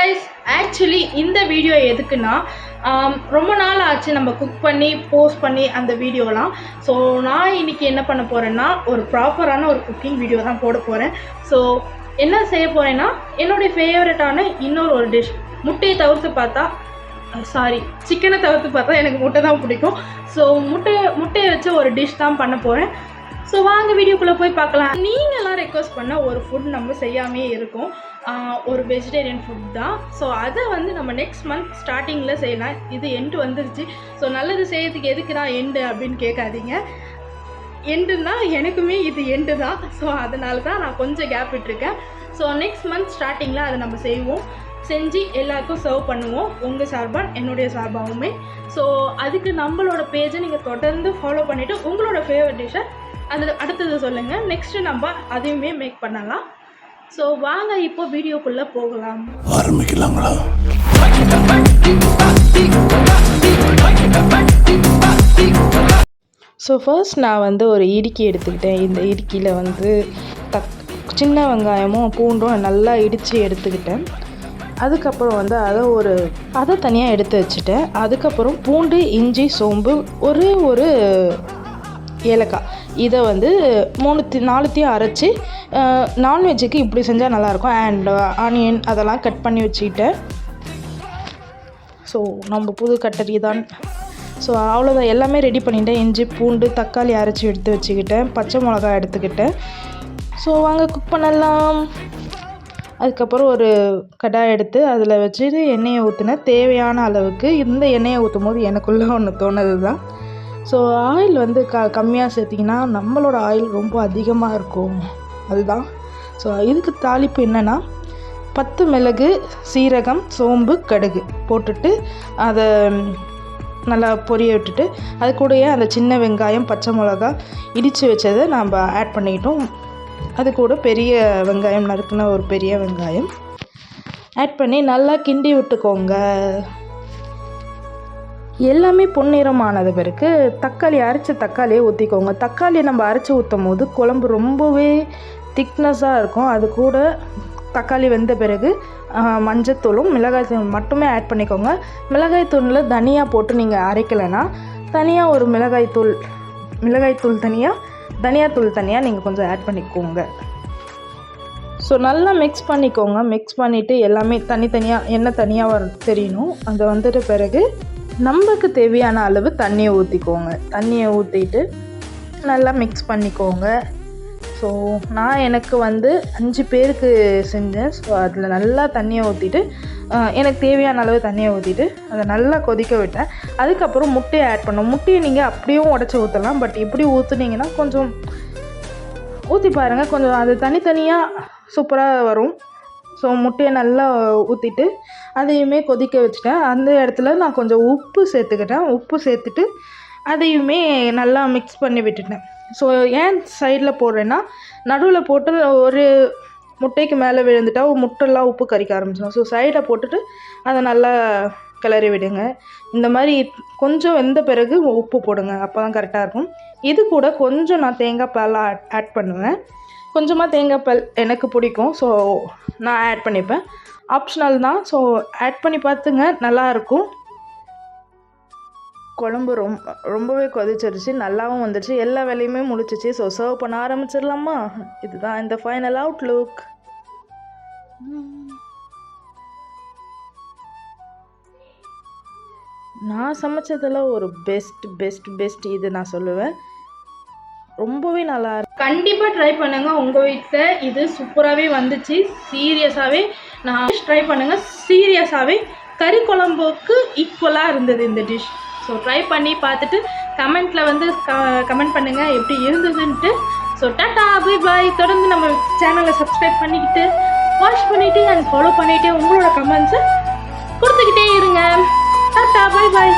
Guys actually இந்த video எதுக்குன்னா ரொம்ப நாள் ஆச்சு நம்ம குக் பண்ணி போஸ்ட் பண்ணி அந்த வீடியோலாம் ஸோ நான் இன்றைக்கி என்ன பண்ண போகிறேன்னா ஒரு ப்ராப்பரான ஒரு குக்கிங் வீடியோ தான் போட போகிறேன் ஸோ என்ன செய்ய போகிறேன்னா என்னுடைய ஃபேவரட்டான இன்னொரு ஒரு டிஷ் முட்டையை தவிர்த்து பார்த்தா சாரி சிக்கனை தவிர்த்து பார்த்தா எனக்கு முட்டை தான் பிடிக்கும். ஸோ முட்டையை முட்டையை வச்சு ஒரு டிஷ் தான் பண்ண போகிறேன் ஸோ வாங்க வீடியோக்குள்ளே போய் பார்க்கலாம். நீங்களாம் ரெக்வஸ்ட் பண்ணால் ஒரு ஃபுட் நம்ம செய்யாமே இருக்கும். ஒரு வெஜிடேரியன் ஃபுட் தான். ஸோ அதை வந்து நம்ம நெக்ஸ்ட் மந்த் ஸ்டார்டிங்கில் செய்யலாம். இது எண்டு வந்துருச்சு. ஸோ நல்லது செய்யறதுக்கு எதுக்குடா எண்டு அப்படின்னு கேட்காதீங்க. எண்டுன்னா எனக்குமே இது எண்டு தான். ஸோ அதனால தான் நான் கொஞ்சம் கேப் விட்டுருக்கேன். ஸோ நெக்ஸ்ட் மந்த் ஸ்டார்டிங்கில் அதை நம்ம செய்வோம். செஞ்சு எல்லாருக்கும் சர்வ் பண்ணுவோம். உங்கள் சார்பாக என்னுடைய சார்பாகவுமே ஸோ அதுக்கு நம்மளோட பேஜை நீங்கள் தொடர்ந்து ஃபாலோ பண்ணிவிட்டு உங்களோட ஃபேவரட் டிஷ்ஷை அது அடுத்தது சொல்லுங்கள் நெக்ஸ்ட்டு நம்ம அதையுமே மேக் பண்ணலாம். ஸோ வாங்க இப்போ வீடியோக்குள்ளே போகலாம். ஆரம்பிக்கலாங்களா? ஸோ ஃபர்ஸ்ட் நான் வந்து ஒரு இடுக்கி எடுத்துக்கிட்டேன். இந்த இடுக்கியில் வந்து தக் சின்ன வெங்காயமும் பூண்டும் நல்லா இடித்து எடுத்துக்கிட்டேன். அதுக்கப்புறம் வந்து அதை ஒரு அதை தனியாக எடுத்து வச்சுட்டேன். அதுக்கப்புறம் பூண்டு இஞ்சி சோம்பு ஒரே ஒரு ஏலக்காய். இதை வந்து மூணு நாலுத்தையும் அரைச்சி நான்வெஜ்ஜுக்கு இப்படி செஞ்சால் நல்லாயிருக்கும். அண்ட் ஆனியன் அதெல்லாம் கட் பண்ணி வச்சுக்கிட்டேன். ஸோ நம்ம புது கட்டரி தான். ஸோ அவ்வளோதான் எல்லாமே ரெடி பண்ணிட்டேன். இஞ்சி பூண்டு தக்காளி அரைச்சி எடுத்து வச்சுக்கிட்டேன். பச்சை மிளகாய் எடுத்துக்கிட்டேன். ஸோ வாங்க குக் பண்ணலாம். அதுக்கப்புறம் ஒரு கடாய் எடுத்து அதில் வச்சுட்டு எண்ணெயை ஊற்றினேன் தேவையான அளவுக்கு இந்த எண்ணெயை ஊற்றும் போது எனக்குள்ளே ஒன்று தோணுது தான் ஸோ ஆயில் வந்து க கம்மியாக சேர்த்திங்கன்னா நம்மளோட ஆயில் ரொம்ப அதிகமாக இருக்கும். அதுதான். ஸோ இதுக்கு தாளிப்பு என்னென்னா பத்து மிளகு சீரகம் சோம்பு கடுகு போட்டுட்டு அதை நல்லா பொரிய விட்டுட்டு அது கூடயே அந்த சின்ன வெங்காயம் பச்சை மிளகா இடித்து வச்சதை நாம் ஆட் பண்ணிக்கிட்டோம். அது கூட பெரிய வெங்காயம் நறுக்குன ஒரு பெரிய வெங்காயம். ஆட் பண்ணி நல்லா கிண்டி விட்டுக்கோங்க. எல்லாமே பொன்னிறமானது பிறகு தக்காளி அரைச்ச தக்காளியை ஊற்றிக்கோங்க தக்காளி நம்ம அரைச்சி ஊற்றும் போது குழம்பு ரொம்பவே திக்னஸாக இருக்கும். அது கூட தக்காளி வெந்த பிறகு மஞ்சத்தூளும் மிளகாய்த்தூள் மட்டுமே ஆட் பண்ணிக்கோங்க. மிளகாய்த்தூளில் தனியாக போட்டு நீங்கள் அரைக்கலைன்னா தனியாக ஒரு மிளகாய்த்தூள் மிளகாய்த்தூள் தனியாக தனியாத்தூள் தனியாக நீங்கள் கொஞ்சம் ஆட் பண்ணிக்கோங்க. ஸோ நல்லா மிக்ஸ் பண்ணிக்கோங்க. மிக்ஸ் பண்ணிவிட்டு எல்லாமே தனித்தனியாக என்ன தனியாக வர தெரியணும். அது வந்துட்டு பிறகு நமக்கு தேவையான அளவு தண்ணியை ஊற்றிக்கோங்க தண்ணியை ஊற்றிட்டு நல்லா மிக்ஸ் பண்ணிக்கோங்க. ஸோ நான் எனக்கு வந்து அஞ்சு பேருக்கு செஞ்சேன். ஸோ அதில் நல்லா தண்ணியை ஊற்றிட்டு எனக்கு தேவையான அளவு தண்ணியை ஊற்றிட்டு அதை நல்லா கொதிக்க விட்டேன். அதுக்கப்புறம் முட்டையை ஆட் பண்ணோம். முட்டையை நீங்கள் அப்படியும் உடச்சி ஊற்றலாம் பட் இப்படி ஊற்றுனீங்கன்னா கொஞ்சம் ஊற்றி பாருங்கள் கொஞ்சம் அது தனித்தனியாக சூப்பராக வரும். ஸோ முட்டையை நல்லா ஊற்றிட்டு அதையுமே கொதிக்க வச்சுட்டேன். அந்த இடத்துல நான் கொஞ்சம் உப்பு சேர்த்துக்கிட்டேன். உப்பு சேர்த்துட்டு அதையுமே நல்லா மிக்ஸ் பண்ணி விட்டுட்டேன். ஸோ ஏன் சைடில் போடுறேன்னா நடுவில் போட்டு ஒரு முட்டைக்கு மேலே விழுந்துட்டா முட்டைலாம் உப்பு கறிக்க ஆரம்பிச்சிடும். ஸோ சைடை போட்டுட்டு அதை நல்லா கிளறி விடுங்க. இந்த மாதிரி கொஞ்சம் வெந்த பிறகு உப்பு போடுங்க. அப்போ தான் கரெக்டாக இருக்கும். இது கூட கொஞ்சம் நான் தேங்காய் பால் ஆட் பண்ணுவேன். கொஞ்சமாக தேங்காய் பால் எனக்கு பிடிக்கும். ஸோ நான் ஆட் பண்ணிப்பேன். ஆப்ஷனல் தான். ஸோ ஆட் பண்ணி பார்த்துங்க. நல்லாயிருக்கும் குழம்பு ரொம்ப ரொம்பவே கொதிச்சிருச்சு. நல்லாவும் வந்துடுச்சு எல்லா வேலையுமே முடிச்சிச்சு. ஸோ சர்வ் பண்ண ஆரம்பிச்சிடலாமா? இதுதான் இந்த ஃபைனல் அவுட்லுக் நான் சமைச்சதில் ஒரு பெஸ்ட் பெஸ்ட் பெஸ்ட் இது நான் சொல்லுவேன். ரொம்பவே நல்லா இருக்கு. கண்டிப்பாக ட்ரை பண்ணுங்க உங்கள் வீட்டில் இது சூப்பராகவே வந்துச்சு. சீரியஸாகவே நான் ட்ரை பண்ணுங்க. சீரியஸாகவே கறி குழம்புக்கு ஈக்குவலாக இருந்தது இந்த டிஷ் ஸோ ட்ரை பண்ணி பார்த்துட்டு கமெண்ட்டில் வந்து கமெண்ட் பண்ணுங்கள் எப்படி இருந்ததுன்ட்டு. ஸோ டாட்டா பை பாய் தொடர்ந்து நம்ம சேனலை சப்ஸ்கிரைப் பண்ணிக்கிட்டு வாட்ச் பண்ணிவிட்டு அண்ட் ஃபாலோ பண்ணிவிட்டு உங்களோட கமெண்ட்ஸை கொடுத்துக்கிட்டே இருங்க. டாட்டா பை பாய்